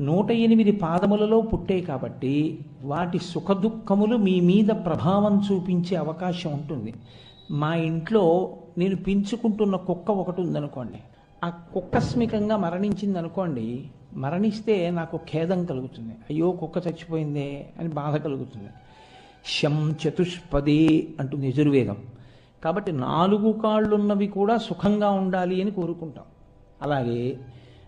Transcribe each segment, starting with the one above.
నూట ఎనిమిది పాదములలో పుట్టాయి కాబట్టి వాటి సుఖదుఖములు మీ మీద ప్రభావం చూపించే అవకాశం ఉంటుంది. మా ఇంట్లో నేను పెంచుకుంటున్న కుక్క ఒకటి ఉందనుకోండి. ఆ కుక్కస్మికంగా మరణించింది అనుకోండి మరణిస్తే నాకు ఖేదం కలుగుతుంది. అయ్యో కుక్క చచ్చిపోయిందే అని బాధ కలుగుతుంది. శం చతుష్పదే అంటుంది యజుర్వేదం. కాబట్టి నాలుగు కాళ్ళున్నవి కూడా సుఖంగా ఉండాలి అని కోరుకుంటాం. అలాగే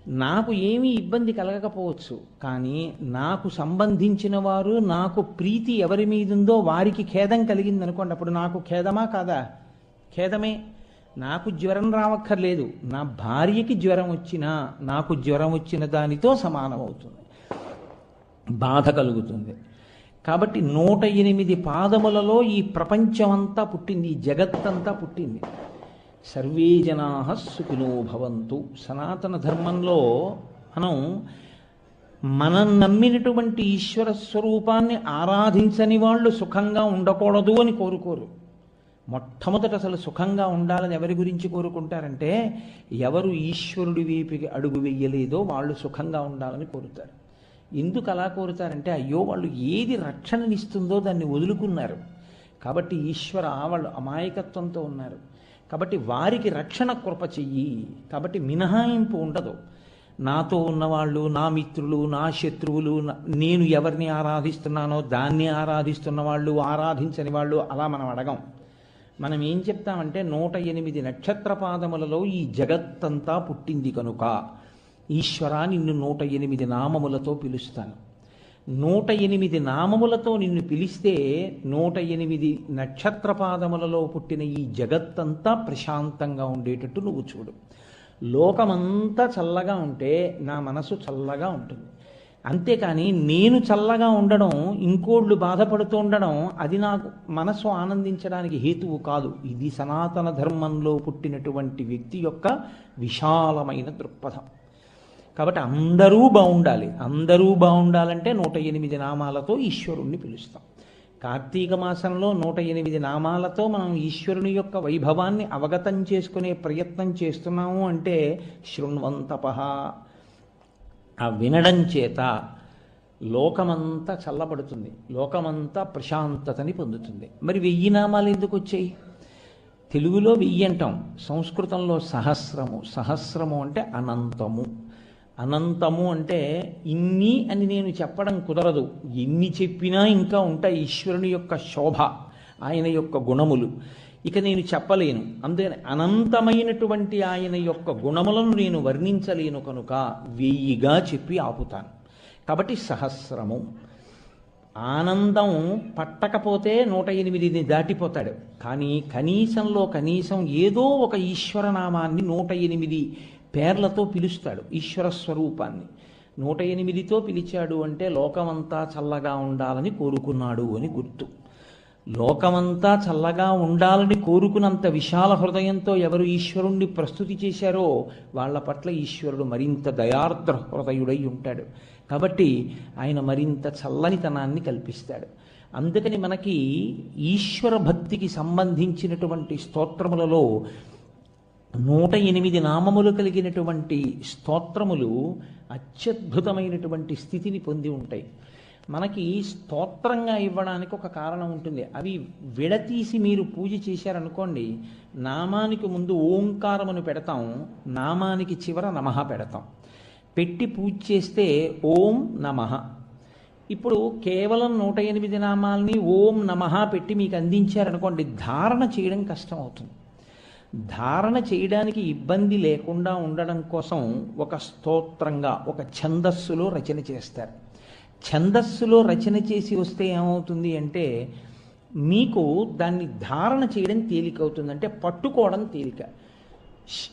నాకు ఏమీ ఇబ్బంది కలగకపోవచ్చు కానీ నాకు సంబంధించిన వారు నాకు ప్రీతి ఎవరి మీద ఉందో వారికి ఖేదం కలిగింది అనుకోండి అప్పుడు నాకు ఖేదమా కాదా? ఖేదమే. నాకు జ్వరం రావక్కర్లేదు. నా భార్యకి జ్వరం వచ్చినా నాకు జ్వరం వచ్చిన దానితో సమానమవుతుంది. బాధ కలుగుతుంది. కాబట్టి నూట ఎనిమిది పాదములలో ఈ ప్రపంచమంతా పుట్టింది ఈ జగత్తంతా పుట్టింది. సర్వే జనా సుఖినో భవంతు. సనాతన ధర్మంలో మనం మనం నమ్మినటువంటి ఈశ్వర స్వరూపాన్ని ఆరాధించని వాళ్ళు సుఖంగా ఉండకూడదు అని కోరుకోరు. మొట్టమొదట అసలు సుఖంగా ఉండాలని ఎవరి గురించి కోరుకుంటారంటే ఎవరు ఈశ్వరుడి వైపుకి అడుగు వెయ్యలేదో వాళ్ళు సుఖంగా ఉండాలని కోరుతారు. ఎందుకు అలా కోరుతారంటే అయ్యో వాళ్ళు ఏది రక్షణనిస్తుందో దాన్ని వదులుకున్నారు. కాబట్టి ఈశ్వర వాళ్ళు అమాయకత్వంతో ఉన్నారు. కాబట్టి వారికి రక్షణ కృప చెయ్యి. కాబట్టి మినహాయింపు ఉండదు. నాతో ఉన్నవాళ్ళు నా మిత్రులు నా శత్రువులు నేను ఎవరిని ఆరాధిస్తున్నానో దాన్ని ఆరాధిస్తున్న వాళ్ళు ఆరాధించని వాళ్ళు అలా మనం అడగం. మనం ఏం చెప్తామంటే నూట ఎనిమిది నక్షత్ర పాదములలో ఈ జగత్తంతా పుట్టింది కనుక ఈశ్వరా నిన్ను నూట ఎనిమిది నామములతో పిలుస్తాను. నూట ఎనిమిది నామములతో నిన్ను పిలిస్తే నూట ఎనిమిది నక్షత్ర పాదములలో పుట్టిన ఈ జగత్తంతా ప్రశాంతంగా ఉండేటట్టు నువ్వు చూడు. లోకమంతా చల్లగా ఉంటే నా మనసు చల్లగా ఉంటుంది. అంతేకాని నేను చల్లగా ఉండడం ఇంకోళ్ళు బాధపడుతూ ఉండడం అది నాకు మనసు ఆనందించడానికి హేతువు కాదు. ఇది సనాతన ధర్మంలో పుట్టినటువంటి వ్యక్తి యొక్క విశాలమైన దృక్పథం. కాబట్టి అందరూ బాగుండాలి. అందరూ బాగుండాలంటే నూట ఎనిమిది నామాలతో ఈశ్వరుణ్ణి పిలుస్తాం. కార్తీక మాసంలో నూట ఎనిమిది నామాలతో మనం ఈశ్వరుని యొక్క వైభవాన్ని అవగతం చేసుకునే ప్రయత్నం చేస్తున్నాము అంటే శృణ్వంతప ఆ వినడం చేత లోకమంతా చల్లబడుతుంది. లోకమంతా ప్రశాంతతని పొందుతుంది. మరి వెయ్యి నామాలు ఎందుకు వచ్చాయి? తెలుగులో వెయ్యి అంటాం. సంస్కృతంలో సహస్రము. సహస్రము అంటే అనంతము. అనంతము అంటే ఇన్ని అని నేను చెప్పడం కుదరదు. ఎన్ని చెప్పినా ఇంకా ఉంటాయి ఈశ్వరుని యొక్క శోభ ఆయన యొక్క గుణములు. ఇక నేను చెప్పలేను. అందుకని అనంతమైనటువంటి ఆయన యొక్క గుణములను నేను వర్ణించలేను కనుక వెయ్యిగా చెప్పి ఆపుతాను. కాబట్టి సహస్రము. ఆనందం పట్టకపోతే నూట ఎనిమిదిని దాటిపోతాడు. కానీ కనీసంలో కనీసం ఏదో ఒక ఈశ్వరనామాన్ని నూట ఎనిమిది పేర్లతో పిలుస్తాడు ఈశ్వర స్వరూపాన్ని. నూట ఎనిమిదితో పిలిచాడు అంటే లోకమంతా చల్లగా ఉండాలని కోరుకున్నాడు అని గుర్తు. లోకమంతా చల్లగా ఉండాలని కోరుకున్నంత విశాల హృదయంతో ఎవరు ఈశ్వరుణ్ణి ప్రస్తుతి చేశారో వాళ్ళ పట్ల ఈశ్వరుడు మరింత దయార్ద్ర హృదయుడై ఉంటాడు. కాబట్టి ఆయన మరింత చల్లనితనాన్ని కల్పిస్తాడు. అందుకని మనకి ఈశ్వర భక్తికి సంబంధించినటువంటి స్తోత్రములలో నూట ఎనిమిది నామములు కలిగినటువంటి స్తోత్రములు అత్యద్భుతమైనటువంటి స్థితిని పొంది ఉంటాయి. మనకి స్తోత్రంగా ఇవ్వడానికి ఒక కారణం ఉంటుంది. అవి విడతీసి మీరు పూజ చేశారనుకోండి నామానికి ముందు ఓంకారమును పెడతాం నామానికి చివర నమః పెడతాం. పెట్టి పూజ చేస్తే ఓం నమః. ఇప్పుడు కేవలం నూట ఎనిమిది నామాల్ని ఓం నమః పెట్టి మీకు అందించారనుకోండి ధారణ చేయడం కష్టం అవుతుంది. ధారణ చేయడానికి ఇబ్బంది లేకుండా ఉండడం కోసం ఒక స్తోత్రంగా ఒక ఛందస్సులో రచన చేస్తారు. ఛందస్సులో రచన చేసి వస్తే ఏమవుతుంది అంటే మీకు దాన్ని ధారణ చేయడం తేలికవుతుంది అంటే పట్టుకోవడం తేలిక.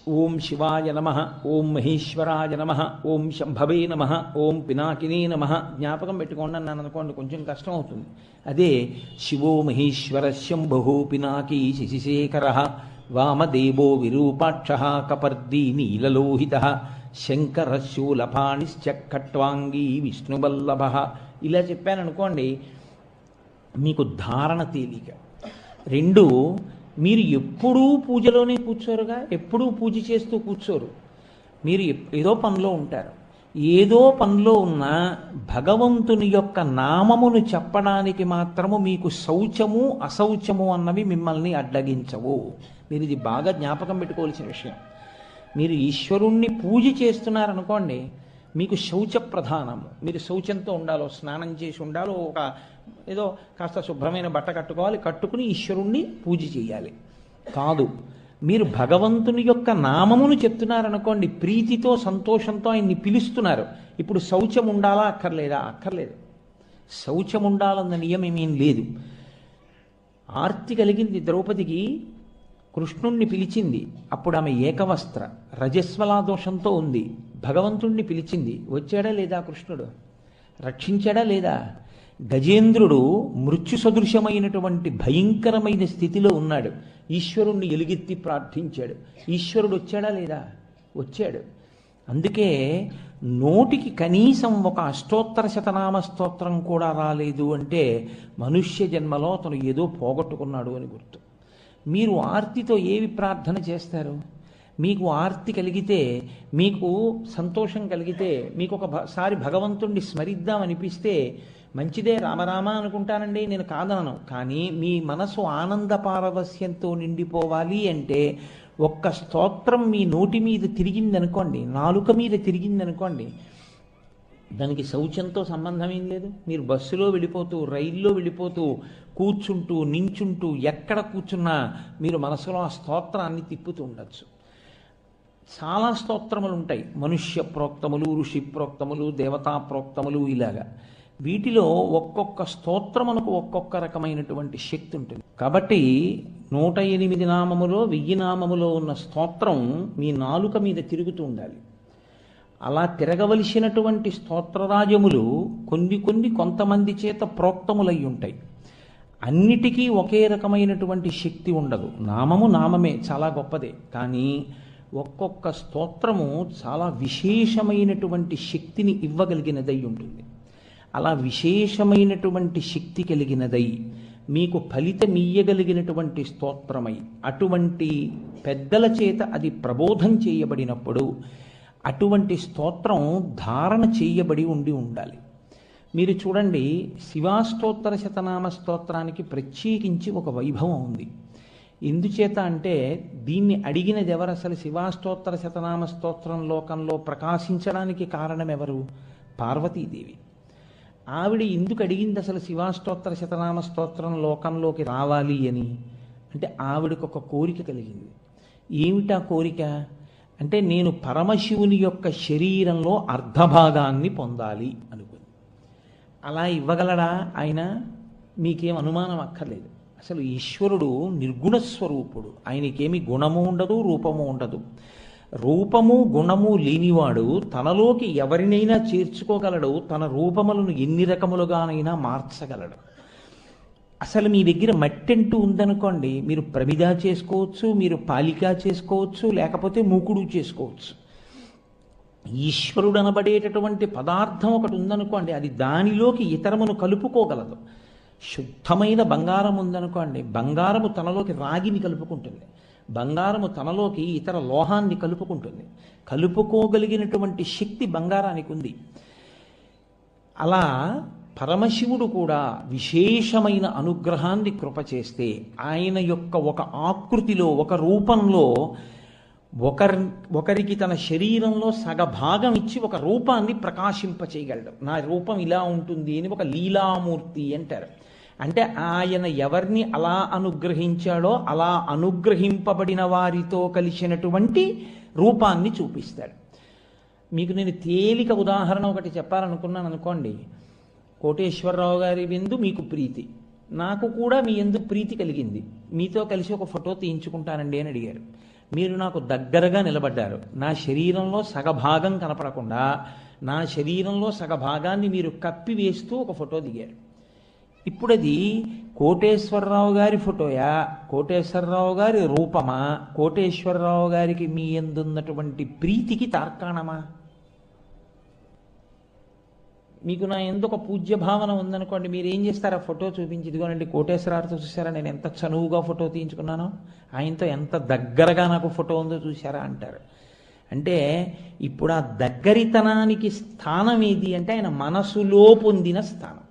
ఓం శివాయ నమ ఓం మహేశ్వరాయ నమ ఓం శంభవే నమ ఓం పినాకినే నమ. జ్ఞాపకం పెట్టుకోండి అన్నాను అనుకోండి కొంచెం కష్టం అవుతుంది. అదే శివో మహేశ్వర శంభు పినాకీ శశిశేఖర. వామదేవో విరూపాక్ష కపర్దీ నీలలోహిత శంకర విష్ణువల్లభ. ఇలా చెప్పాననుకోండి మీకు ధారణ తేలిక. రెండు మీరు ఎప్పుడూ పూజలోనే కూర్చోరుగా? ఎప్పుడూ పూజ చేస్తూ కూర్చోరు? మీరు ఎప్- ఏదో పనిలో ఉంటారు. ఏదో పనిలో ఉన్న భగవంతుని యొక్క నామమును చెప్పడానికి మాత్రము మీకు శౌచము అశౌచము అన్నవి మిమ్మల్ని అడ్డగించవు. మీరు ఇది బాగా జ్ఞాపకం పెట్టుకోవాల్సిన విషయం. మీరు ఈశ్వరుణ్ణి పూజ చేస్తున్నారనుకోండి మీకు శౌచ ప్రధానము. మీరు శౌచంతో ఉండాలో స్నానం చేసి ఉండాలో ఒక ఏదో కాస్త శుభ్రమైన బట్ట కట్టుకోవాలి కట్టుకుని ఈశ్వరుణ్ణి పూజ చేయాలి. కాదు మీరు భగవంతుని యొక్క నామమును చెప్తున్నారనుకోండి ప్రీతితో సంతోషంతో ఆయన్ని పిలుస్తున్నారు. ఇప్పుడు శౌచం ఉండాలా అక్కర్లేదా? అక్కర్లేదు. శౌచం ఉండాలన్న నియమం ఏమీ లేదు. ఆర్తి కలిగింది ద్రౌపదికి కృష్ణుణ్ణి పిలిచింది. అప్పుడు ఆమె ఏకవస్త్ర రజస్వలా దోషంతో ఉంది. భగవంతుణ్ణి పిలిచింది. వచ్చాడా లేదా కృష్ణుడు? రక్షించాడా లేదా? గజేంద్రుడు మృత్యు సదృశమైనటువంటి భయంకరమైన స్థితిలో ఉన్నాడు. ఈశ్వరుణ్ణి ఎలుగెత్తి ప్రార్థించాడు. ఈశ్వరుడు వచ్చాడా లేదా? వచ్చాడు. అందుకే నోటికి కనీసం ఒక అష్టోత్తర శతనామ స్తోత్రం కూడా రాలేదు అంటే మనుష్య జన్మలో అతను ఏదో పోగొట్టుకున్నాడు అని గుర్తు. మీరు ఆర్తితో ఏవి ప్రార్థన చేస్తారు? మీకు ఆర్తి కలిగితే మీకు సంతోషం కలిగితే మీకు ఒకసారి భగవంతుణ్ణి స్మరిద్దామనిపిస్తే మంచిదే రామరామ అనుకుంటానండి నేను కాదనను. కానీ మీ మనసు ఆనంద పారవస్యంతో నిండిపోవాలి అంటే ఒక్క స్తోత్రం మీ నోటి మీద తిరిగిందనుకోండి నాలుక మీద తిరిగిందనుకోండి దానికి శౌచంతో సంబంధం ఏం లేదు. మీరు బస్సులో వెళ్ళిపోతూ రైల్లో వెళ్ళిపోతూ కూర్చుంటూ నించుంటూ ఎక్కడ కూర్చున్నా మీరు మనసులో ఆ స్తోత్రాన్ని తిప్పుతూ ఉండొచ్చు. చాలా స్తోత్రములు ఉంటాయి. మనుష్య ప్రోక్తములు ఋషి ప్రోక్తములు దేవతా ప్రోక్తములు ఇలాగా. వీటిలో ఒక్కొక్క స్తోత్రమునకు ఒక్కొక్క రకమైనటువంటి శక్తి ఉంటుంది. కాబట్టి నూట ఎనిమిది నామములో వెయ్యి నామములో ఉన్న స్తోత్రం మీ నాలుక మీద తిరుగుతూ ఉండాలి. అలా తిరగవలసినటువంటి స్తోత్రరాజములు కొన్ని కొన్ని కొంతమంది చేత ప్రోక్తములై ఉంటాయి. అన్నిటికీ ఒకే రకమైనటువంటి శక్తి ఉండదు. నామము నామమే చాలా గొప్పదే. కానీ ఒక్కొక్క స్తోత్రము చాలా విశేషమైనటువంటి శక్తిని ఇవ్వగలిగినదై ఉంటుంది. అలా విశేషమైనటువంటి శక్తి కలిగినదై మీకు ఫలితం ఇయ్యగలిగినటువంటి స్తోత్రమై అటువంటి పెద్దల చేత అది ప్రబోధం చేయబడినప్పుడు అటువంటి స్తోత్రం ధారణ చేయబడి ఉండి ఉండాలి. మీరు చూడండి శివాస్తోత్తర శతనామ స్తోత్రానికి ప్రత్యేకించి ఒక వైభవం ఉంది. ఎందుచేత అంటే దీన్ని అడిగినది ఎవరు? అసలు శివాస్తోత్తర శతనామ స్తోత్రం లోకంలో ప్రకాశించడానికి కారణం ఎవరు పార్వతీదేవి. ఆవిడ ఎందుకు అడిగింది అసలు శివాస్తోత్తర శతనామ స్తోత్రం లోకంలోకి రావాలి అని? అంటే ఆవిడకు ఒక కోరిక కలిగింది. ఏమిటా కోరిక? అంటే నేను పరమశివుని యొక్క శరీరంలో అర్ధభాగాన్ని పొందాలి అనుకుంది. అలా ఇవ్వగలడా ఆయన? మీకేం అనుమానం అక్కర్లేదు. అసలు ఈశ్వరుడు నిర్గుణ స్వరూపుడు. ఆయనకేమి గుణము ఉండదు రూపము ఉండదు. రూపము గుణము లేనివాడు తనలోకి ఎవరినైనా చేర్చుకోగలడు తన రూపములను ఎన్ని రకములుగానైనా మార్చగలడు. అసలు మీ దగ్గర మట్టి అంటూ ఉందనుకోండి మీరు ప్రమిద చేసుకోవచ్చు మీరు పాలిక చేసుకోవచ్చు లేకపోతే మూకుడు చేసుకోవచ్చు. ఈశ్వరుడు అనబడేటటువంటి పదార్థం ఒకటి ఉందనుకోండి అది దానిలోకి ఇతరమును కలుపుకోగలదు. శుద్ధమైన బంగారం ఉందనుకోండి బంగారము తనలోకి రాగిని కలుపుకుంటుంది. బంగారము తనలోకి ఇతర లోహాన్ని కలుపుకుంటుంది. కలుపుకోగలిగినటువంటి శక్తి బంగారానికి ఉంది అలా పరమశివుడు కూడా విశేషమైన అనుగ్రహాన్ని కృప చేస్తే ఆయన యొక్క ఒక ఆకృతిలో ఒక రూపంలో ఒకరి ఒకరికి తన శరీరంలో సగభాగం ఇచ్చి ఒక రూపాన్ని ప్రకాశింపచేయగలడు. నా రూపం ఇలా ఉంటుంది అని ఒక లీలామూర్తి అంటారు. అంటే ఆయన ఎవరిని అలా అనుగ్రహించాడో అలా అనుగ్రహింపబడిన వారితో కలిసినటువంటి రూపాన్ని చూపిస్తాడు. మీకు నేను తేలిక ఉదాహరణ ఒకటి చెప్పాలనుకున్నాను అనుకోండి. కోటేశ్వరరావు గారి ఎందు మీకు ప్రీతి. నాకు కూడా మీ ఎందు ప్రీతి కలిగింది. మీతో కలిసి ఒక ఫోటో తీయించుకుంటానండి అని అడిగారు. మీరు నాకు దగ్గరగా నిలబడ్డారు. నా శరీరంలో సగభాగం కనపడకుండా నా శరీరంలో సగభాగాన్ని మీరు కప్పి వేస్తూ ఒక ఫోటో దిగారు. ఇప్పుడు అది కోటేశ్వరరావు గారి ఫోటోయా? కోటేశ్వరరావు గారి రూపమా? కోటేశ్వరరావు గారికి మీ ఎందున్నటువంటి ప్రీతికి తార్కాణమా? మీకు నా ఎందుకు ఒక పూజ్య భావన ఉందనుకోండి మీరు ఏం చేస్తారు? ఆ ఫోటో చూపించి ఇదిగోనండి కోటేశ్వరారితో చూసారా నేను ఎంత చనువుగా ఫోటో తీయించుకున్నానో ఆయనతో ఎంత దగ్గరగా నాకు ఫోటో ఉందో చూసారా అంటారు. అంటే ఇప్పుడు ఆ దగ్గరితనానికి స్థానం ఏది అంటే ఆయన మనసులో పొందిన స్థానం.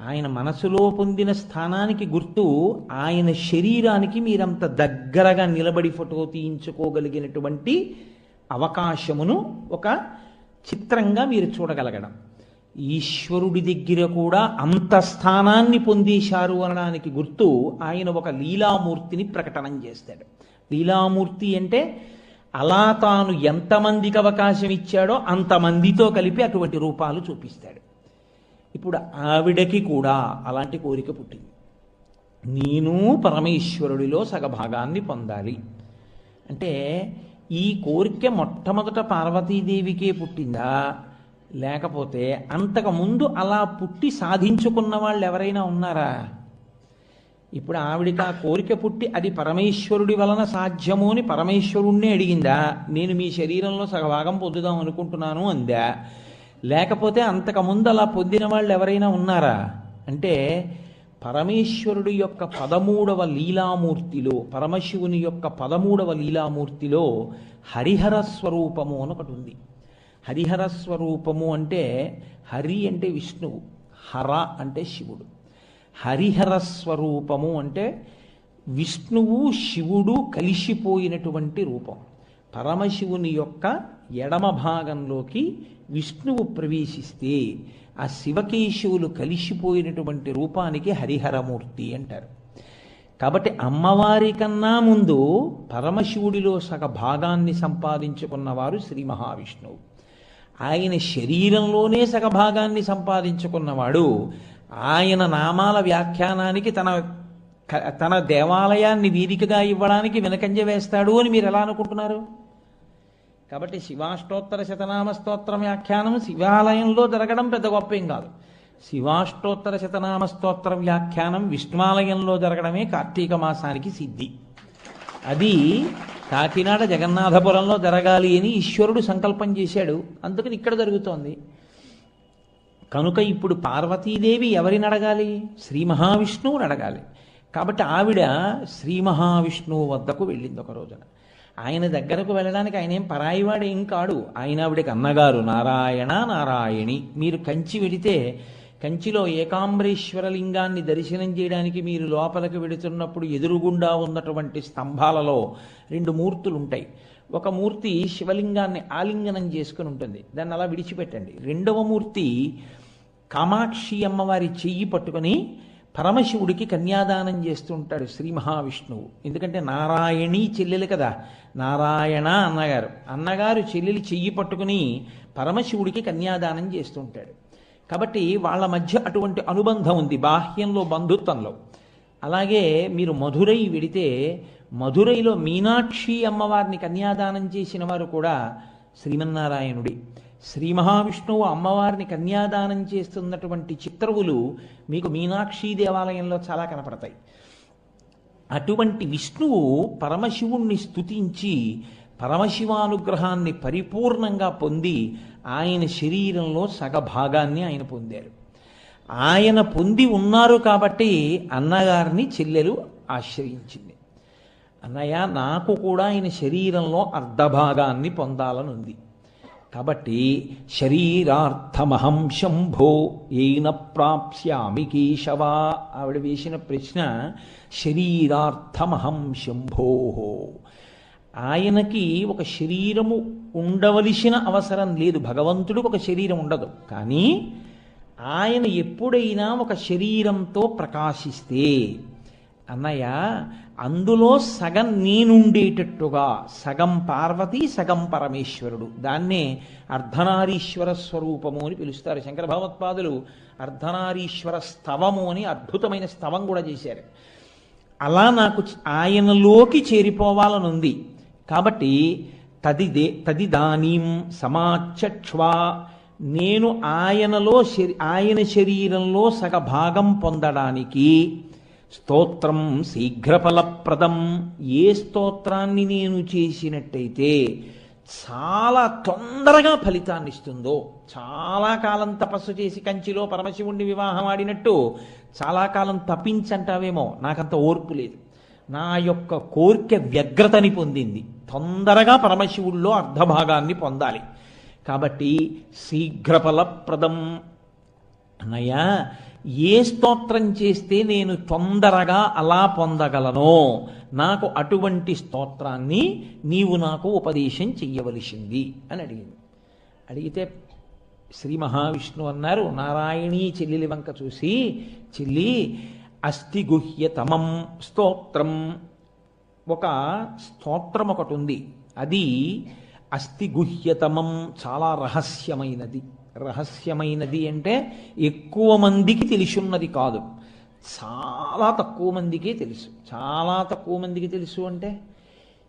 ఆయన మనసులో పొందిన స్థానానికి గుర్తు ఆయన శరీరానికి మీరంత దగ్గరగా నిలబడి ఫోటో తీయించుకోగలిగినటువంటి అవకాశమును ఒక చిత్రంగా మీరు చూడగలగడం. ఈశ్వరుడి దగ్గర కూడా అంత స్థానాన్ని పొందేశారు అనడానికి గుర్తు ఆయన ఒక లీలామూర్తిని ప్రకటనం చేస్తాడు. లీలామూర్తి అంటే అలా తాను ఎంతమందికి అవకాశం ఇచ్చాడో అంతమందితో కలిపి అటువంటి రూపాలు చూపిస్తాడు. ఇప్పుడు ఆవిడకి కూడా అలాంటి కోరిక పుట్టింది. నేను పరమేశ్వరుడిలో సగభాగాన్ని పొందాలి. అంటే ఈ కోరిక మొట్టమొదట పార్వతీదేవికే పుట్టిందా? లేకపోతే అంతకుముందు అలా పుట్టి సాధించుకున్న వాళ్ళు ఎవరైనా ఉన్నారా? ఇప్పుడు ఆవిడికి ఆ కోరిక పుట్టి అది పరమేశ్వరుడి వలన సాధ్యము అని పరమేశ్వరుణ్ణి అడిగిందా? నేను మీ శరీరంలో సగభాగం పొందుదాం అనుకుంటున్నాను అందా? లేకపోతే అంతకుముందు అలా పొందిన వాళ్ళు ఎవరైనా ఉన్నారా? అంటే పరమేశ్వరుడి యొక్క పదమూడవ లీలామూర్తిలో పరమశివుని యొక్క పదమూడవ లీలామూర్తిలో హరిహర స్వరూపము అని ఒకటి ఉంది. హరిహర స్వరూపము అంటే హరి అంటే విష్ణువు హర అంటే శివుడు. హరిహర స్వరూపము అంటే విష్ణువు శివుడు కలిసిపోయినటువంటి రూపం. పరమశివుని యొక్క ఎడమ భాగంలోకి విష్ణువు ప్రవేశిస్తే ఆ శివకేశవులు కలిసిపోయినటువంటి రూపానికి హరిహరమూర్తి అంటారు. కాబట్టి అమ్మవారి కన్నా ముందు పరమశివుడిలో సగ భాగాన్ని సంపాదించుకున్నవారు శ్రీ మహావిష్ణువు. ఆయన శరీరంలోనే సగభాగాన్ని సంపాదించుకున్నవాడు ఆయన నామాల వ్యాఖ్యానానికి తన తన దేవాలయాన్ని వీదికగా ఇవ్వడానికి వెనకంజ వేస్తాడు అని మీరు ఎలా అనుకుంటున్నారు? కాబట్టి శివాష్టోత్తర శతనామ స్తోత్రం వ్యాఖ్యానం శివాలయంలో జరగడం పెద్ద గొప్ప ఏం కాదు. శివాష్టోత్తర శతనామ స్తోత్రం వ్యాఖ్యానం విష్ణువాలయంలో జరగడమే కార్తీక మాసానికి సిద్ధి. అది కాకినాడ జగన్నాథపురంలో జరగాలి అని ఈశ్వరుడు సంకల్పం చేశాడు. అందుకని ఇక్కడ జరుగుతోంది. కనుక ఇప్పుడు పార్వతీదేవి ఎవరిని అడగాలి? శ్రీ మహావిష్ణువుని అడగాలి. కాబట్టి ఆవిడ శ్రీ మహావిష్ణువు వద్దకు వెళ్ళింది ఒక రోజున. ఆయన దగ్గరకు వెళ్ళడానికి ఆయన ఏం పరాయివాడు ఏం కాడు. ఆయన ఆవిడకి అన్నగారు నారాయణ నారాయణి మీరు కంచి వెడితే కంచిలో ఏకాంబరేశ్వరలింగాన్ని దర్శనం చేయడానికి మీరు లోపలికి వెడుతున్నప్పుడు ఎదురుగుండా ఉన్నటువంటి స్తంభాలలో రెండు మూర్తులు ఉంటాయి ఒక మూర్తి శివలింగాన్ని ఆలింగనం చేసుకుని ఉంటుంది. దాన్ని అలా విడిచిపెట్టండి. రెండవ మూర్తి కామాక్షి అమ్మవారి చెయ్యి పట్టుకొని పరమశివుడికి కన్యాదానం చేస్తుంటాడు శ్రీ మహావిష్ణువు. ఎందుకంటే నారాయణి చెల్లెలు కదా. నారాయణ అన్నగారు. అన్నగారు చెల్లెలు చెయ్యి పట్టుకుని పరమశివుడికి కన్యాదానం చేస్తుంటాడు. కాబట్టి వాళ్ళ మధ్య అటువంటి అనుబంధం ఉంది బాహ్యంలో బంధుత్వంలో. అలాగే మీరు మధురై వెడితే మధురైలో మీనాక్షి అమ్మవారిని కన్యాదానం చేసిన వారు కూడా శ్రీమన్నారాయణుడి. శ్రీ మహావిష్ణువు అమ్మవారిని కన్యాదానం చేస్తున్నటువంటి చిత్రవులు మీకు మీనాక్షి దేవాలయంలో చాలా కనపడతాయి. అటువంటి విష్ణువు పరమశివుణ్ణి స్తుతించి పరమశివానుగ్రహాన్ని పరిపూర్ణంగా పొంది ఆయన శరీరంలో సగభాగాన్ని ఆయన పొందారు. ఆయన పొంది ఉన్నారు కాబట్టి అన్నగారిని చెల్లెలు ఆశ్రయించింది. అన్నయ్య నాకు కూడా ఆయన శరీరంలో అర్ధభాగాన్ని పొందాలని ఉంది కాబట్టి శరీరార్థమహం శంభో ఏన ప్రాప్స్యామి కేశవా. ఆవిడ వేసిన ప్రశ్న శరీరార్థమహం శంభో ఆయనకి ఒక శరీరము ఉండవలసిన అవసరం లేదు. భగవంతుడికి ఒక శరీరం ఉండదు. కానీ ఆయన ఎప్పుడైనా ఒక శరీరంతో ప్రకాశిస్తే అన్నయ్య అందులో సగం నేనుండేటట్టుగా సగం పార్వతి సగం పరమేశ్వరుడు. దాన్నే అర్ధనారీశ్వర స్వరూపము అని పిలుస్తారు. శంకర భగవత్పాదులు అర్ధనారీశ్వర స్తవము అని అద్భుతమైన స్తవం కూడా చేశారు. అలా నాకు ఆయనలోకి చేరిపోవాలనుంది. కాబట్టి తదిదే తదిదానీం సమాచక్ష్వా. నేను ఆయనలో శరీ ఆయన శరీరంలో సగభాగం పొందడానికి స్తోత్రం శీఘ్రఫలప్రదం. ఏ స్తోత్రాన్ని నేను చేసినట్టయితే చాలా తొందరగా ఫలితాన్ని ఇస్తుందో చాలా కాలం తపస్సు చేసి కంచిలో పరమశివుణ్ణి వివాహం ఆడినట్టు చాలా కాలం తప్పించంటావేమో నాకంత ఓర్పు లేదు. నా యొక్క కోరిక వ్యగ్రతని పొందింది. తొందరగా పరమశివుల్లో అర్ధభాగాన్ని పొందాలి. కాబట్టి శీఘ్రఫలప్రదం. అన్నయ్య ఏ స్తోత్రం చేస్తే నేను తొందరగా అలా పొందగలనో? నాకు అటువంటి స్తోత్రాన్ని నీవు నాకు ఉపదేశం చెయ్యవలసింది అని అడిగింది. అడిగితే శ్రీ మహావిష్ణువు అన్నారు నారాయణీ చెల్లెలి వంక చూసి చెల్లి అస్థిగుహ్యతమం స్తోత్రం. ఒక స్తోత్రం ఒకటి ఉంది అది అస్థిగుహ్యతమం చాలా రహస్యమైనది. రహస్యమైనది అంటే ఎక్కువ మందికి తెలుసున్నది కాదు. చాలా తక్కువ మందికే తెలుసు. చాలా తక్కువ మందికి తెలుసు అంటే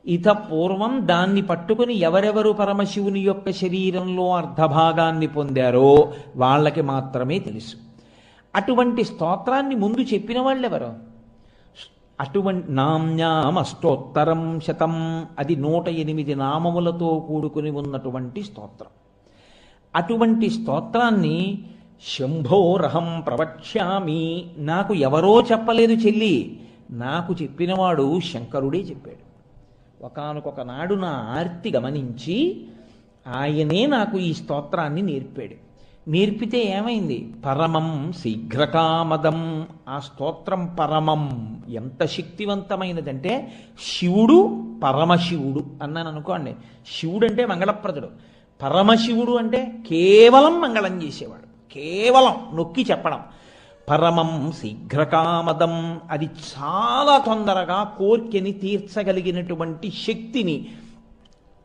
ఇత పూర్వం దాన్ని పట్టుకుని ఎవరెవరు పరమశివుని యొక్క శరీరంలో అర్ధభాగాన్ని పొందారో వాళ్ళకి మాత్రమే తెలుసు. అటువంటి స్తోత్రాన్ని ముందు చెప్పిన వాళ్ళెవరు? అటువంటి నామ్యామష్టోత్తరం శతం. అది నూట ఎనిమిది నామములతో కూడుకుని ఉన్నటువంటి స్తోత్రం. అటువంటి స్తోత్రాన్ని శంభోరహం ప్రవక్ష్యామి. నాకు ఎవరో చెప్పలేదు చెల్లి. నాకు చెప్పినవాడు శంకరుడే చెప్పాడు. ఒకనకొక నాడు నా ఆర్తి గమనించి ఆయనే నాకు ఈ స్తోత్రాన్ని నేర్పాడు. నేర్పితే ఏమైంది? పరమం శీఘ్రకామదం. ఆ స్తోత్రం పరమం. ఎంత శక్తివంతమైనదంటే శివుడు పరమశివుడు అన్నాను అనుకోండి. శివుడు అంటే మంగళప్రదుడు. పరమశివుడు అంటే కేవలం మంగళం చేసేవాడు. కేవలం నొక్కి చెప్పడం. పరమం శీఘ్రకామదం. అది చాలా తొందరగా కోర్కెని తీర్చగలిగినటువంటి శక్తిని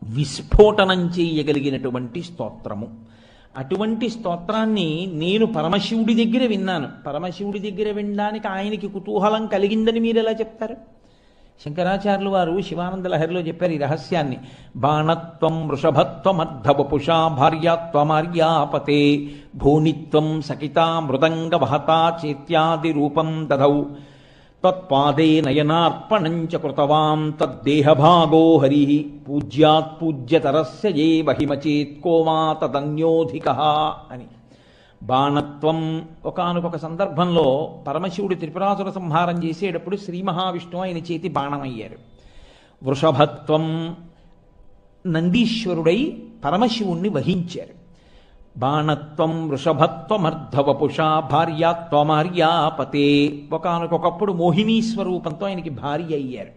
విస్ఫోటనం చేయగలిగినటువంటి స్తోత్రము. అటువంటి స్తోత్రాన్ని నేను పరమశివుడి దగ్గర విన్నాను. పరమశివుడి దగ్గర వినడానికి ఆయనకి కుతూహలం కలిగిందని మీరు ఎలా చెప్తారు? శంకరాచార్యులు వారు శివానంద లహరిలో చెప్పారు ఈ రహస్యాన్ని. బాణత్వం వృషభత్వమర్ధవపుషా భార్యాత్వమార్యాపతే భూనిత్వం సకితా మృదంగ వహతా చేత్యాది రూపం దధౌ తత్పాదే నయనార్పణంచ కృతవాం తద్దేహభాగో హరి పూజ్యాత్ పూజ్యతరస్య ఏ మహిమచేత్ కోమా తదన్యోధిక అని। బాణత్వం ఒకనొక సందర్భంలో పరమశివుడు త్రిపురాసుర సంహారం చేసేటప్పుడు శ్రీ మహావిష్ణువు ఆయన చేతి బాణమయ్యారు. వృషభత్వం నందీశ్వరుడై పరమశివుణ్ణి వహించారు. బాణత్వం వృషభత్వమర్ధవపుషా భార్యాత్వమార్యాపతే ఒకనకొకప్పుడు మోహినీ స్వరూపంతో ఆయనకి భార్య అయ్యారు.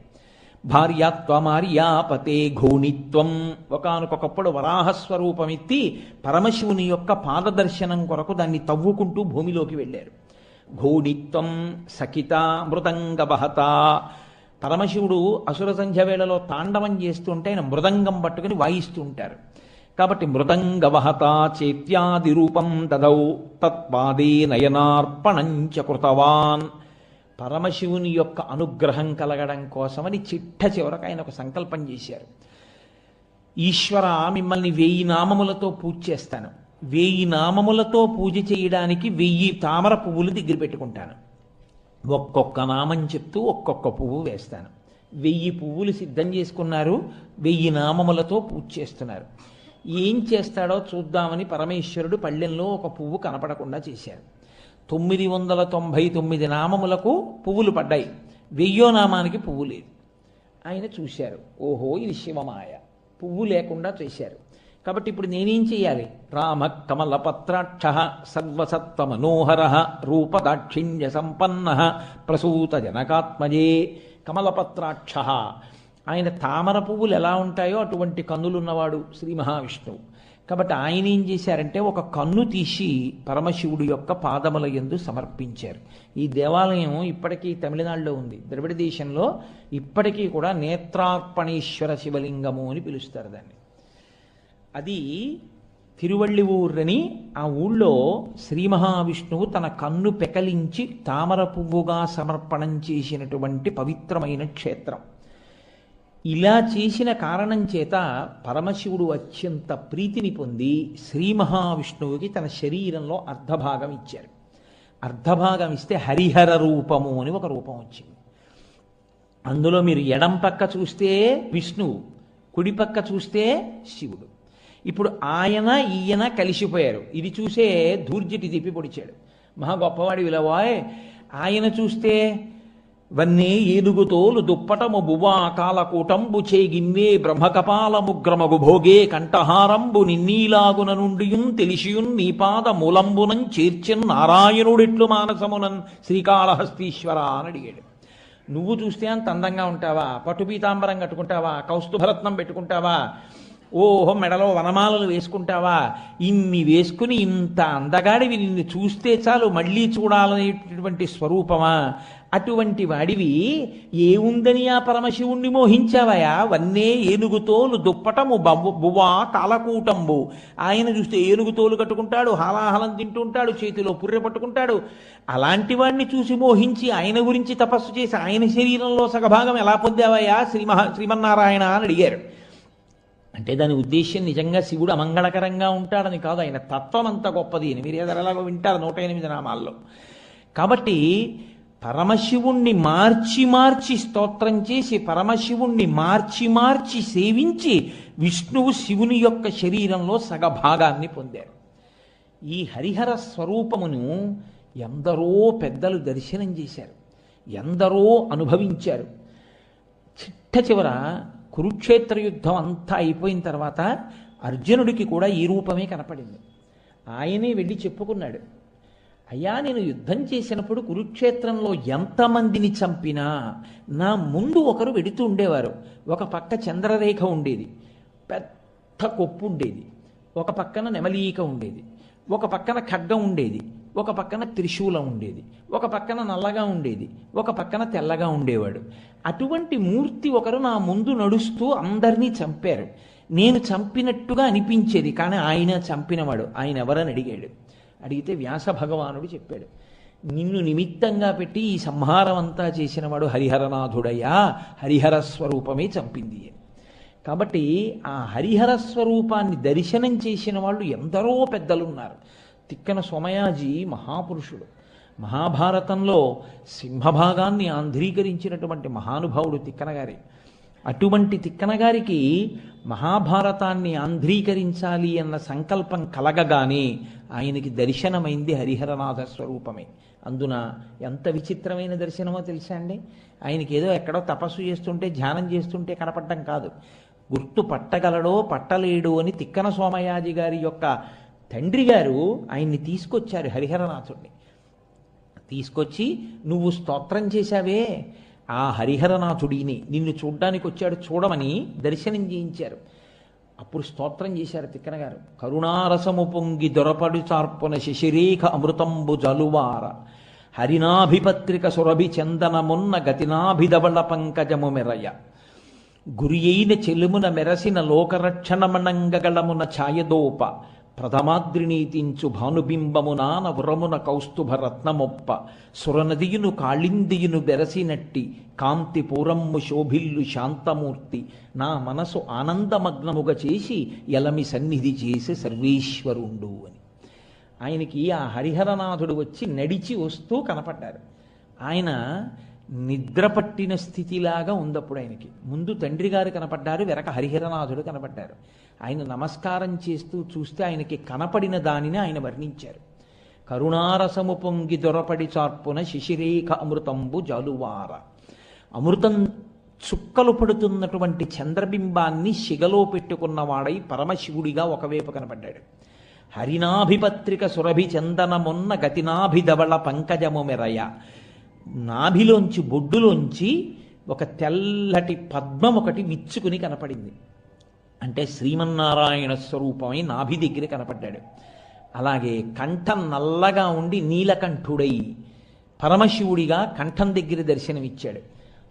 భార్యాత్వమార్యాపతే ఘోణిత్వం. ఒకనకొకప్పుడు వరాహస్వరూపమెత్తి పరమశివుని యొక్క పాదదర్శనం కొరకు దాన్ని తవ్వుకుంటూ భూమిలోకి వెళ్ళారు. ఘోణిత్వం సఖిత మృదంగ బహత పరమశివుడు అసుర సంధ్య వేళలో తాండవం చేస్తుంటే ఆయన మృదంగం పట్టుకుని వాయిస్తూ ఉంటారు కాబట్టి మృదంగవహత చేత్యాది రూపం దదౌ తత్పాదే నయనార్పణంచ కృతవాన్. పరమశివుని యొక్క అనుగ్రహం కలగడం కోసమని చిట్ట చివరకు ఆయన ఒక సంకల్పం చేశారు. ఈశ్వర మిమ్మల్ని వెయ్యి నామములతో పూజ చేస్తాను. వెయ్యి నామములతో పూజ చేయడానికి వెయ్యి తామర పువ్వులు దగ్గర పెట్టుకుంటాను. ఒక్కొక్క నామం చెప్తూ ఒక్కొక్క పువ్వు వేస్తాను. వెయ్యి పువ్వులు సిద్ధం చేసుకున్నారు. వెయ్యి నామములతో పూజ చేస్తున్నారు. ఏం చేస్తాడో చూద్దామని పరమేశ్వరుడు పళ్ళెంలో ఒక పువ్వు కనపడకుండా చేశారు తొమ్మిది వందల తొంభై తొమ్మిది నామములకు పువ్వులు పడ్డాయి. వెయ్యో నామానికి పువ్వు లేదు. ఆయన చూశారు. ఓహో ఇది శివమాయ. పువ్వు లేకుండా చేశారు. కాబట్టి ఇప్పుడు నేనేం చేయాలి? రామ కమలపత్రాక్ష సర్వసత్వ మనోహర రూపదాక్షిణ్య సంపన్న ప్రసూత జనకాత్మజే కమలపత్రాక్ష ఆయన తామర పువ్వులు ఎలా ఉంటాయో అటువంటి కన్నులున్నవాడు శ్రీ మహావిష్ణువు. కాబట్టి ఆయన ఏం చేశారంటే ఒక కన్ను తీసి పరమశివుడు యొక్క పాదముల యందు సమర్పించారు. ఈ దేవాలయం ఇప్పటికీ తమిళనాడులో ఉంది. ద్రవిడ దేశంలో ఇప్పటికీ కూడా నేత్రార్పణేశ్వర శివలింగము అని పిలుస్తారు దాన్ని. అది తిరువళ్ళి ఊర్రని ఆ ఊళ్ళో శ్రీ మహావిష్ణువు తన కన్ను పెకలించి తామర పువ్వుగా సమర్పణం చేసినటువంటి పవిత్రమైన క్షేత్రం. ఇలా చేసిన కారణం చేత పరమశివుడు అత్యంత ప్రీతిని పొంది శ్రీ మహావిష్ణువుకి తన శరీరంలో అర్ధభాగం ఇచ్చారు. అర్ధభాగం ఇస్తే హరిహర రూపము అని ఒక రూపం వచ్చింది. అందులో మీరు ఎడం పక్క చూస్తే విష్ణువు కుడి పక్క చూస్తే శివుడు. ఇప్పుడు ఆయన ఈయన కలిసిపోయారు. ఇది చూసే ధూర్జటి తిప్పి పొడిచాడు. మహా గొప్పవాడి విలవాయ్ ఆయన చూస్తే వన్నీ ఏనుగుతోలు దుప్పటము బువా కాలకూటంబు చేగిన్నే బ్రహ్మకపాలముగ్రమగు భోగే కంఠహారంబు నిన్నీలాగున నుండియున్ తెలిసియున్ నీపాద మూలంబునం చేర్చిన్ నారాయణుడిట్లు మానసమునన్ శ్రీకాళహస్తీశ్వర అని అడిగాడు నువ్వు చూస్తే అంత అందంగా ఉంటావా? పట్టు పీతాంబరం కట్టుకుంటావా? కౌస్తుభరత్నం పెట్టుకుంటావా? ఓహో మెడలో వనమాలలు వేసుకుంటావా? ఇన్ని వేసుకుని ఇంత అందగాడివి నిన్ను చూస్తే చాలు మళ్ళీ చూడాలనేటటువంటి స్వరూపమా? అటువంటి వాడివి ఏముందని ఆ పరమశివుణ్ణి మోహించావయా? వన్నే ఏనుగుతోలు దుప్పటము బవ్వు బువ్వా కాలకూటంబు ఆయన చూస్తే ఏనుగుతోలు కట్టుకుంటాడు హాలాహలం తింటుంటాడు చేతిలో పుర్రె పట్టుకుంటాడు. అలాంటి వాడిని చూసి మోహించి ఆయన గురించి తపస్సు చేసి ఆయన శరీరంలో సగభాగం ఎలా పొందావయా? శ్రీ మహా శ్రీమన్నారాయణ అని అడిగారు. అంటే దాని ఉద్దేశ్యం నిజంగా శివుడు అమంగళకరంగా ఉంటాడని కాదు ఆయన తత్వం అంత గొప్పది అని మీరు వింటారు నూట ఎనిమిది నామాల్లో. కాబట్టి పరమశివుణ్ణి మార్చి మార్చి స్తోత్రం చేసి పరమశివుణ్ణి మార్చి మార్చి సేవించి విష్ణువు శివుని యొక్క శరీరంలో సగభాగాన్ని పొందారు. ఈ హరిహర స్వరూపమును ఎందరో పెద్దలు దర్శనం చేశారు ఎందరో అనుభవించారు. చిట్ట చివర కురుక్షేత్ర యుద్ధం అంతా అయిపోయిన తర్వాత అర్జునుడికి కూడా ఈ రూపమే కనపడింది. ఆయనే వెళ్ళి చెప్పుకున్నాడు అయ్యా నేను యుద్ధం చేసినప్పుడు కురుక్షేత్రంలో ఎంతమందిని చంపినా నా ముందు ఒకరు వెడుతూ ఉండేవారు. ఒక పక్క చంద్రరేఖ ఉండేది పెద్ద కొప్పు ఉండేది ఒక పక్కన నెమలీక ఉండేది ఒక పక్కన ఖడ్గం ఉండేది ఒక పక్కన త్రిశూలం ఉండేది ఒక పక్కన నల్లగా ఉండేది ఒక పక్కన తెల్లగా ఉండేవాడు. అటువంటి మూర్తి ఒకరు నా ముందు నడుస్తూ అందరినీ చంపారు. నేను చంపినట్టుగా అనిపించేది కానీ ఆయన చంపినవాడు ఆయన ఎవరని అడిగాడు. అడిగితే వ్యాస భగవానుడు చెప్పాడు నిన్ను నిమిత్తంగా పెట్టి ఈ సంహారం అంతా చేసినవాడు హరిహరనాథుడయ్యా హరిహర స్వరూపమే చంపింది అని. కాబట్టి ఆ హరిహర స్వరూపాన్ని దర్శనం చేసిన వాళ్ళు ఎందరో పెద్దలున్నారు. తిక్కన సోమయాజీ మహాపురుషుడు. మహాభారతంలో సింహభాగాన్ని ఆంధ్రీకరించినటువంటి మహానుభావుడు తిక్కన గారి. అటువంటి తిక్కన గారికి మహాభారతాన్ని ఆంధ్రీకరించాలి అన్న సంకల్పం కలగగానే ఆయనకి దర్శనమైంది హరిహరనాథ స్వరూపమే. అందున ఎంత విచిత్రమైన దర్శనమో తెలుసా అండి? ఆయనకి ఏదో ఎక్కడో తపస్సు చేస్తుంటే ధ్యానం చేస్తుంటే కనపడటం కాదు. గుర్తు పట్టగలడో పట్టలేడు అని తిక్కన సోమయాజి గారి యొక్క తండ్రి గారు ఆయన్ని తీసుకొచ్చారు హరిహరనాథుడిని తీసుకొచ్చి నువ్వు స్తోత్రం చేశావే ఆ హరిహరనాథుడిని నిన్ను చూడ్డానికి వచ్చాడు చూడమని దర్శనం చేయించారు. అప్పుడు స్తోత్రం చేశారు తిక్కన గారు. కరుణారసము పొంగి దొరపడు చార్పున శశిరేఖ అమృతంబు జలువార. హరినాభిపత్రిక సురభి చందనమున్న గతినాభిధవళ పంకజము మెరయ. గురియైన చెలుమున మెరసిన లోకరక్షణమణంగగళమున ఛాయదోప. ప్రథమాద్రినీతించు భానుబింబమునాన వరమున కౌస్తుభ రత్నమొప్ప సురనదియును కాళిందియును బెరసినట్టి కాంతి పూరమ్ము శోభిల్లు శాంతమూర్తి. నా మనసు ఆనందమగ్నముగా చేసి ఎలమి సన్నిధి చేసి సర్వేశ్వరుండు అని. ఆయనకి ఆ హరిహరనాథుడు వచ్చి నడిచి వస్తూ కనపడ్డారు. ఆయన నిద్ర పట్టిన స్థితిలాగా ఉందప్పుడు ఆయనకి. ముందు తండ్రి గారు కనపడ్డారు వెనక హరిహరనాథుడు కనపడ్డారు. ఆయన నమస్కారం చేస్తూ చూస్తే ఆయనకి కనపడిన దానిని ఆయన వర్ణించారు. కరుణారసము పొంగి దొరపడి చార్పున శిశిరేఖ అమృతంబు జాలువార. అమృతం చుక్కలు పడుతున్నటువంటి చంద్రబింబాన్ని శిగలో పెట్టుకున్నవాడై పరమశివుడిగా ఒకవైపు కనపడ్డాడు. హరినాభిపత్రిక సురభి చందనమున్న గతినాభిధవళ పంకజము మెరయ. నాభిలోంచి బొడ్డులోంచి ఒక తెల్లటి పద్మం ఒకటి విచ్చుకుని కనపడింది. అంటే శ్రీమన్నారాయణ స్వరూపమై నాభి దగ్గర కనపడ్డాడు. అలాగే కంఠం నల్లగా ఉండి నీలకంఠుడై పరమశివుడిగా కంఠం దగ్గర దర్శనమిచ్చాడు.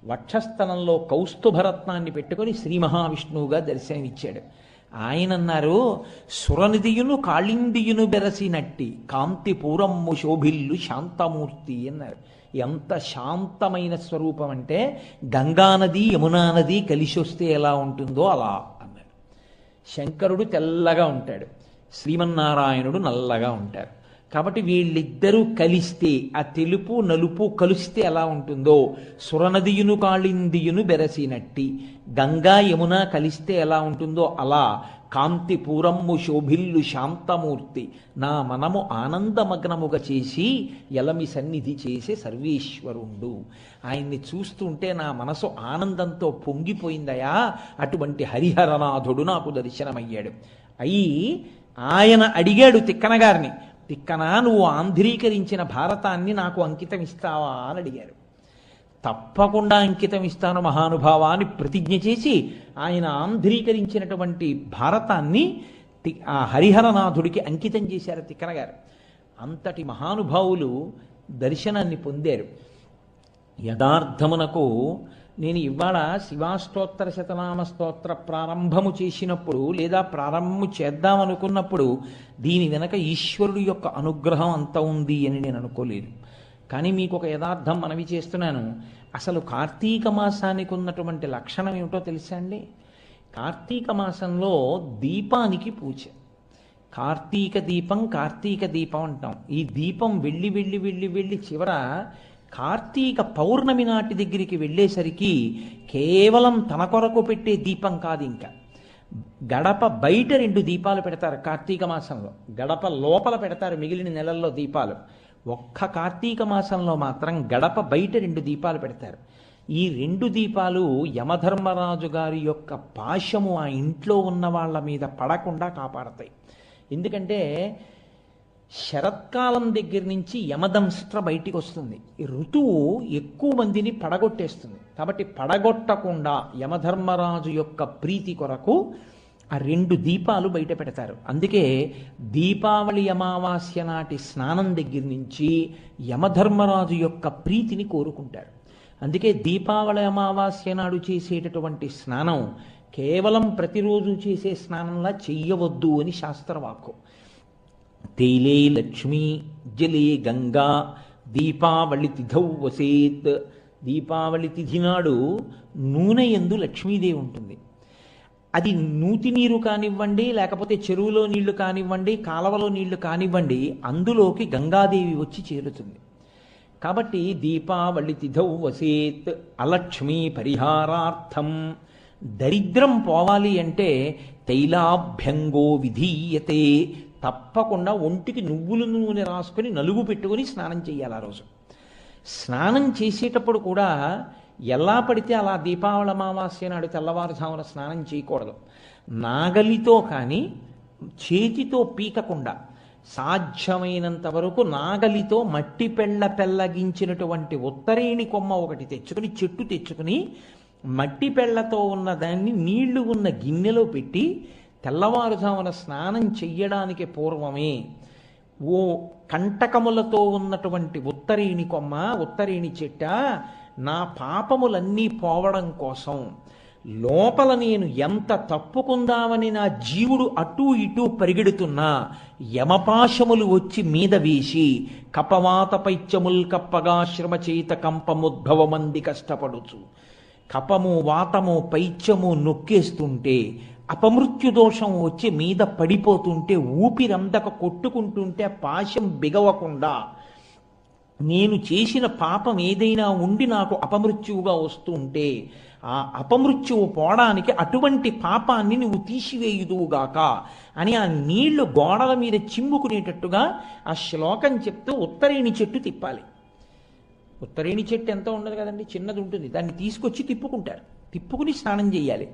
వక్షస్థలంలో కౌస్తుభరత్నాన్ని పెట్టుకొని శ్రీ మహావిష్ణువుగా దర్శనమిచ్చాడు. ఆయన అన్నారు సురనిధియును కాళిందియును బెరసినట్టి కాంతిపూరమ్ము శోభిల్లు శాంతమూర్తి అన్నారు. ఎంత శాంతమైన స్వరూపం అంటే గంగానది యమునా నది కలిసి వస్తే ఎలా ఉంటుందో అలా అన్నాడు. శంకరుడు తెల్లగా ఉంటాడు. శ్రీమన్నారాయణుడు నల్లగా ఉంటారు. కాబట్టి వీళ్ళిద్దరూ కలిస్తే ఆ తెలుపు నలుపు కలిస్తే ఎలా ఉంటుందో సురనదియును కాళిందియును బెరసినట్టి గంగా యమున కలిస్తే ఎలా ఉంటుందో అలా కాంతిపూరమ్ము శోభిల్లు శాంతమూర్తి. నా మనము ఆనందమగ్నముగా చేసి ఎలమి సన్నిధి చేసే సర్వేశ్వరుండు. ఆయన్ని చూస్తుంటే నా మనసు ఆనందంతో పొంగిపోయిందయా? అటువంటి హరిహరనాథుడు నాకు దర్శనమయ్యాడు. అయి ఆయన అడిగాడు తిక్కన గారిని తిక్కన నువ్వు ఆంధ్రీకరించిన భారతాన్ని నాకు అంకితం ఇస్తావా అని అడిగారు. తప్పకుండా అంకితం ఇస్తాను మహానుభావ అని ప్రతిజ్ఞ చేసి ఆయన ఆంధ్రీకరించినటువంటి భారతాన్ని తి- ఆ హరిహరనాథుడికి అంకితం చేశారు తిక్కన గారు. అంతటి మహానుభావులు దర్శనాన్ని పొందారు. యథార్థమునకు నేను ఇవాళ శివాస్తోత్ర శతనామ స్తోత్ర ప్రారంభము చేసినప్పుడు లేదా ప్రారంభము చేద్దామనుకున్నప్పుడు దీని వెనక ఈశ్వరుడు యొక్క అనుగ్రహం అంత ఉంది అని నేను అనుకోలేదు. కానీ మీకు ఒక యథార్థం మనవి చేస్తున్నాను. అసలు కార్తీక మాసానికి ఉన్నటువంటి లక్షణం ఏమిటో తెలుసా అండి? కార్తీక మాసంలో దీపానికి పూజ. కార్తీక దీపం కార్తీక దీపం అంటాం. ఈ దీపం వెళ్ళి వెళ్ళి వెళ్ళి వెళ్ళి చివర కార్తీక పౌర్ణమి నాటి దగ్గరికి వెళ్ళేసరికి కేవలం తన కొరకు పెట్టే దీపం కాదు ఇంకా. గడప బయట రెండు దీపాలు పెడతారు కార్తీక మాసంలో. గడప లోపల పెడతారు మిగిలిన నెలల్లో దీపాలు. ఒక్క కార్తీక మాసంలో మాత్రం గడప బయట రెండు దీపాలు పెడతారు. ఈ రెండు దీపాలు యమధర్మరాజు గారి యొక్క పాశము ఆ ఇంట్లో ఉన్న వాళ్ళ మీద పడకుండా కాపాడతాయి. ఎందుకంటే శరత్కాలం దగ్గర నుంచి యమదంస్ట్ర బయటికి వస్తుంది. ఈ ఋతువు ఎక్కువ మందిని పడగొట్టేస్తుంది. కాబట్టి పడగొట్టకుండా యమధర్మరాజు యొక్క ప్రీతి కొరకు ఆ రెండు దీపాలు బయట పెడతారు. అందుకే దీపావళి అమావాస్య నాటి స్నానం దగ్గర నుంచి యమధర్మరాజు యొక్క ప్రీతిని కోరుకుంటారు. అందుకే దీపావళి అమావాస్య నాడు చేసేటటువంటి స్నానం కేవలం ప్రతిరోజు చేసే స్నానంలా చెయ్యవద్దు అని శాస్త్రవాక్కు తేలే లక్ష్మీ జలే గంగా దీపావళి తిథౌ వసేత్. దీపావళి తిథి నాడు నూనె ఎందు లక్ష్మీదేవి ఉంటుంది. అది నూతి నీరు కానివ్వండి లేకపోతే చెరువులో నీళ్ళు కానివ్వండి కాలవలో నీళ్ళు కానివ్వండి అందులోకి గంగాదేవి వచ్చి చేరుతుంది. కాబట్టి దీపావళి తిథౌ వసేత్ అలక్ష్మీ పరిహారార్థం. దరిద్రం పోవాలి అంటే తైలాభ్యంగో విధీయతే. తప్పకుండా ఒంటికి నువ్వుల నూనె రాసుకొని నలుగు పెట్టుకొని స్నానం చేయాలి ఆ రోజు. స్నానం చేసేటప్పుడు కూడా ఎలా పడితే అలా దీపావళి అమావాస్య నాడు తెల్లవారుజామున స్నానం చేయకూడదు. నాగలితో కానీ చేతితో పీకకుండా సాధ్యమైనంత వరకు నాగలితో మట్టి పెళ్ళ పెళ్ళగించినటువంటి ఉత్తరేణి కొమ్మ ఒకటి తెచ్చుకుని చెట్టు తెచ్చుకుని మట్టి పెళ్ళతో ఉన్న దాన్ని నీళ్ళు ఉన్న గిన్నెలో పెట్టి తెల్లవారుజామున స్నానం చెయ్యడానికి పూర్వమే ఓ కంటకములతో ఉన్నటువంటి ఉత్తరేణి కొమ్మ ఉత్తరేణి చెట్ట నా పాపములన్నీ పోవడం కోసం లోపల నేను ఎంత తప్పుకుందామని నా జీవుడు అటూ ఇటూ పరిగెడుతున్నా యమపాశములు వచ్చి మీద వేసి కపవాత పైత్యముల్ కప్పగా శ్రమ చేత కంపముద్భవమంది కష్టపడుచు. కపము వాతము పైత్యము నొక్కేస్తుంటే అపమృత్యు దోషం వచ్చి మీద పడిపోతుంటే ఊపిరందక కొట్టుకుంటుంటే పాశం బిగవకుండా నేను చేసిన పాపం ఏదైనా ఉండి నాకు అపమృత్యువుగా వస్తుంటే ఆ అపమృత్యువు పోవడానికి అటువంటి పాపాన్ని నువ్వు తీసివేయుదువుగాక అని ఆ నీళ్ళు గోడల మీద చిమ్ముకునేటట్టుగా ఆ శ్లోకం చెప్తూ ఉత్తరేణి చెట్టు తిప్పాలి. ఉత్తరేణి చెట్టు ఎంత ఉండదు కదండి? చిన్నది ఉంటుంది. దాన్ని తీసుకొచ్చి తిప్పుకుంటారు. తిప్పుకుని స్నానం చేయాలి.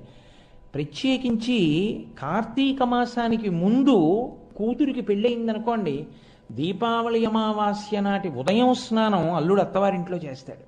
ప్రత్యేకించి కార్తీక మాసానికి ముందు కూతురికి పెళ్ళయిందనుకోండి దీపావళి అమావాస్య నాటి ఉదయం స్నానం అల్లుడు అత్తవారింట్లో చేస్తాడు.